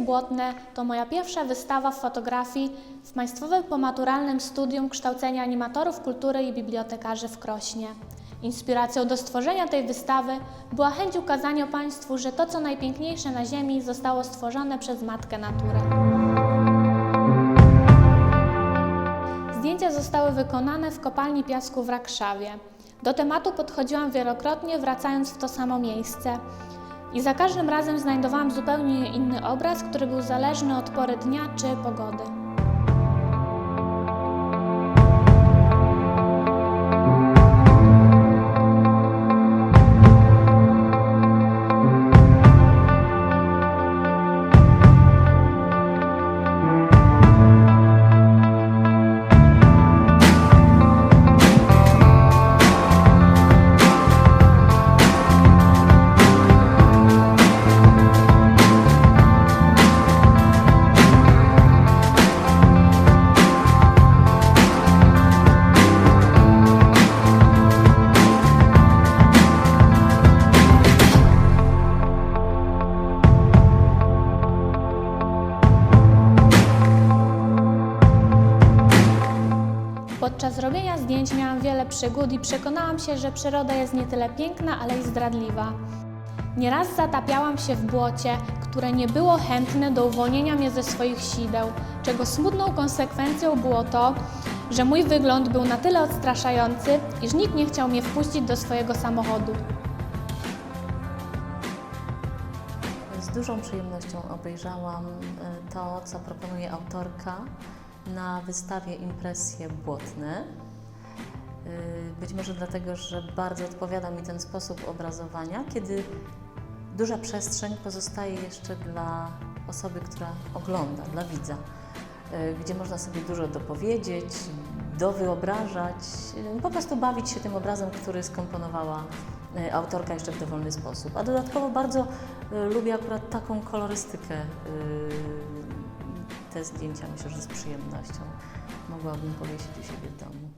Błotne to moja pierwsza wystawa w fotografii w Państwowym Pomaturalnym Studium Kształcenia Animatorów Kultury i Bibliotekarzy w Krośnie. Inspiracją do stworzenia tej wystawy była chęć ukazania Państwu, że to, co najpiękniejsze na Ziemi, zostało stworzone przez Matkę Naturę. Zdjęcia zostały wykonane w kopalni piasku w Rakszawie. Do tematu podchodziłam wielokrotnie, wracając w to samo miejsce. I za każdym razem znajdowałam zupełnie inny obraz, który był zależny od pory dnia czy pogody. Podczas robienia zdjęć miałam wiele przygód i przekonałam się, że przyroda jest nie tyle piękna, ale i zdradliwa. Nieraz zatapiałam się w błocie, które nie było chętne do uwolnienia mnie ze swoich sideł, czego smutną konsekwencją było to, że mój wygląd był na tyle odstraszający, iż nikt nie chciał mnie wpuścić do swojego samochodu. Z dużą przyjemnością obejrzałam e, to, co proponuje autorka na wystawie Impresje Błotne. E, Być może dlatego, że bardzo odpowiada mi ten sposób obrazowania, kiedy duża przestrzeń pozostaje jeszcze dla osoby, która ogląda, dla widza, e, gdzie można sobie dużo dopowiedzieć, dowyobrażać, e, po prostu bawić się tym obrazem, który skomponowała autorka jeszcze w dowolny sposób. A dodatkowo bardzo lubię akurat taką kolorystykę. Te zdjęcia myślę, że z przyjemnością mogłabym powiesić u siebie w domu.